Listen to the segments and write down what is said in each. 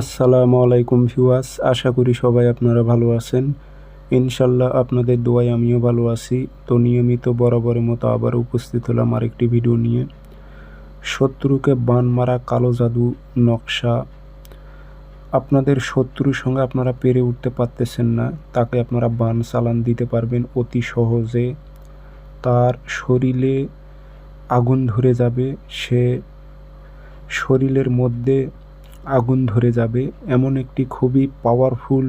আসসালামু আলাইকুম ভিউয়ার্স, আশা করি সবাই আপনারা ভালো আছেন। ইনশাল্লাহ আপনাদের দোয়ায় আমিও ভালো আছি। তো নিয়মিত বরাবরের মতো আবার উপস্থিত হলাম আরেকটি ভিডিও নিয়ে। শত্রুকে বান মারা, কালো জাদু, নকশা। আপনাদের শত্রুর সঙ্গে আপনারা পেরে উঠতে পারতেছেন না। তাকে আপনারা বান চালান দিতে পারবেন অতি সহজে। তার শরীরে আগুন ধরে যাবে। সে শরীরের মধ্যে আগুন ধরে যাবে। এমন একটি খুবই পাওয়ারফুল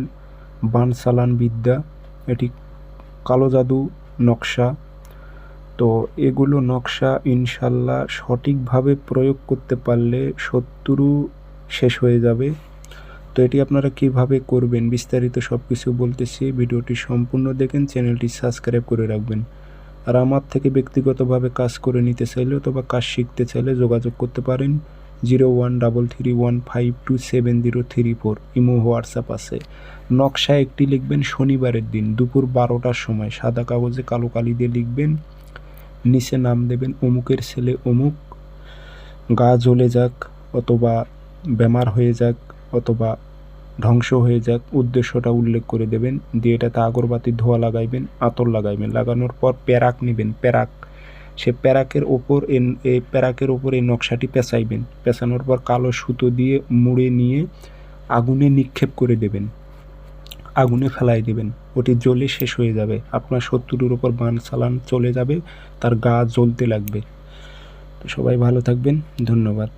বানসালান বিদ্যা এটি কালো জাদু নকশা। তো এগুলো নকশা ইনশাল্লাহ সঠিকভাবে প্রয়োগ করতে পারলে শত্রু শেষ হয়ে যাবে। তো এটি আপনারা কীভাবে করবেন বিস্তারিত সব কিছু বলতেছি। ভিডিওটি সম্পূর্ণ দেখেন, চ্যানেলটি সাবস্ক্রাইব করে রাখবেন। আর আমার থেকে ব্যক্তিগতভাবে কাজ করে নিতে চাইলে অথবা কাজ শিখতে চাইলে যোগাযোগ করতে পারেন। Zero one double three one five two seven zero three four. Imo WhatsApp আছে। নকশা একটি লিখবেন শনিবারের দিন, দুপুর বারোটার সময়। সাদা কাগজে কালো কালি দিয়ে লিখবেন। নিচে নাম দেবেন, অমুকের ছেলে অমুক। গা জ্বলে যাক অথবা বেমার হয়ে যাক অথবা ধ্বংস হয়ে যাক। উদ্দেশ্যটা উল্লেখ করে দেবেন। দিয়ে এটাতে আগরবাতি ধোয়া লাগাইবেন, আতর লাগাইবেন। লাগানোর পর প্যারাক নেবেন, প্যারাক। সে প্যারাকের ওপর এই প্যারাকের ওপর এই নকশাটি পেঁচাইবেন। পেঁচানোর পর কালো সুতো দিয়ে মুড়ে নিয়ে আগুনে নিক্ষেপ করে দেবেন। আগুনে ফেলাই দেবেন। ওটি জ্বলে শেষ হয়ে যাবে। আপনার শত্রুর ওপর বান চালান চলে যাবে, তার গা জ্বলতে লাগবে। সবাই ভালো থাকবেন। ধন্যবাদ।